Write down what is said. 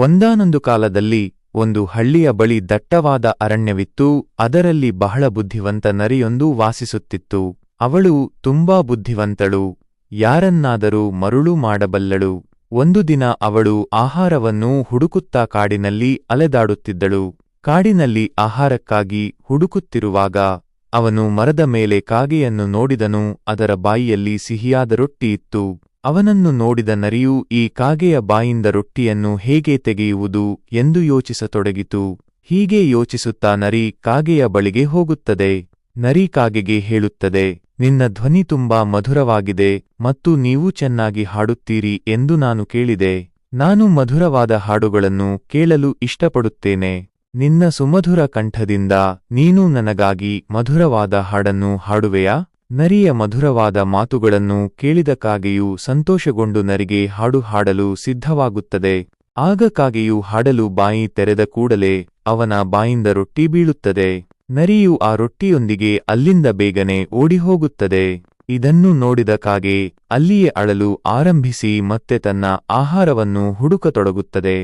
ಒಂದಾನೊಂದು ಕಾಲದಲ್ಲಿ ಒಂದು ಹಳ್ಳಿಯ ಬಳಿ ದಟ್ಟವಾದ ಅರಣ್ಯವಿತ್ತು, ಅದರಲ್ಲಿ ಬಹಳ ಬುದ್ಧಿವಂತ ನರಿಯೊಂದು ವಾಸಿಸುತ್ತಿತ್ತು. ಅವಳು ತುಂಬಾ ಬುದ್ಧಿವಂತಳು, ಯಾರನ್ನಾದರೂ ಮರುಳು ಮಾಡಬಲ್ಲಳು. ಒಂದು ದಿನ ಅವಳು ಆಹಾರವನ್ನು ಹುಡುಕುತ್ತಾ ಕಾಡಿನಲ್ಲಿ ಅಲೆದಾಡುತ್ತಿದ್ದಳು. ಕಾಡಿನಲ್ಲಿ ಆಹಾರಕ್ಕಾಗಿ ಹುಡುಕುತ್ತಿರುವಾಗ ಅವನು ಮರದ ಮೇಲೆ ಕಾಗೆಯನ್ನು ನೋಡಿದನು, ಅದರ ಬಾಯಿಯಲ್ಲಿ ಸಿಹಿಯಾದ ರೊಟ್ಟಿ ಇತ್ತು. ಅವನನ್ನು ನೋಡಿದ ನರಿಯು ಈ ಕಾಗೆಯ ಬಾಯಿಂದ ರೊಟ್ಟಿಯನ್ನು ಹೇಗೆ ತೆಗೆಯುವುದು ಎಂದು ಯೋಚಿಸತೊಡಗಿತು. ಹೀಗೆ ಯೋಚಿಸುತ್ತಾ ನರಿ ಕಾಗೆಯ ಬಳಿಗೆ ಹೋಗುತ್ತದೆ. ನರಿ ಕಾಗೆಗೆ ಹೇಳುತ್ತದೆ, ನಿನ್ನ ಧ್ವನಿ ತುಂಬಾ ಮಧುರವಾಗಿದೆ ಮತ್ತು ನೀವು ಚೆನ್ನಾಗಿ ಹಾಡುತ್ತೀರಿ ಎಂದು ನಾನು ಕೇಳಿದೆ. ನಾನು ಮಧುರವಾದ ಹಾಡುಗಳನ್ನು ಕೇಳಲು ಇಷ್ಟಪಡುತ್ತೇನೆ. ನಿನ್ನ ಸುಮಧುರ ಕಂಠದಿಂದ ನೀನು ನನಗಾಗಿ ಮಧುರವಾದ ಹಾಡನ್ನು ಹಾಡುವೆಯಾ? ನರಿಯ ಮಧುರವಾದ ಮಾತುಗಳನ್ನು ಕೇಳಿದಕ್ಕಾಗಿಯೂ ಕಾಗೆಯು ಸಂತೋಷಗೊಂಡು ನರಿಗೆ ಹಾಡು ಹಾಡಲು ಸಿದ್ಧವಾಗುತ್ತದೆ. ಆಗಕ್ಕಾಗಿಯೂ ಹಾಡಲು ಬಾಯಿ ತೆರೆದ ಕೂಡಲೇ ಅವನ ಬಾಯಿಂದ ರೊಟ್ಟಿ ಬೀಳುತ್ತದೆ. ನರಿಯು ಆ ರೊಟ್ಟಿಯೊಂದಿಗೆ ಅಲ್ಲಿಂದ ಬೇಗನೆ ಓಡಿಹೋಗುತ್ತದೆ. ಇದನ್ನು ನೋಡಿದ ಕಾಗೆ ಅಲ್ಲಿಯೇ ಅಳಲು ಆರಂಭಿಸಿ ಮತ್ತೆ ತನ್ನ ಆಹಾರವನ್ನು ಹುಡುಕತೊಡಗುತ್ತದೆ.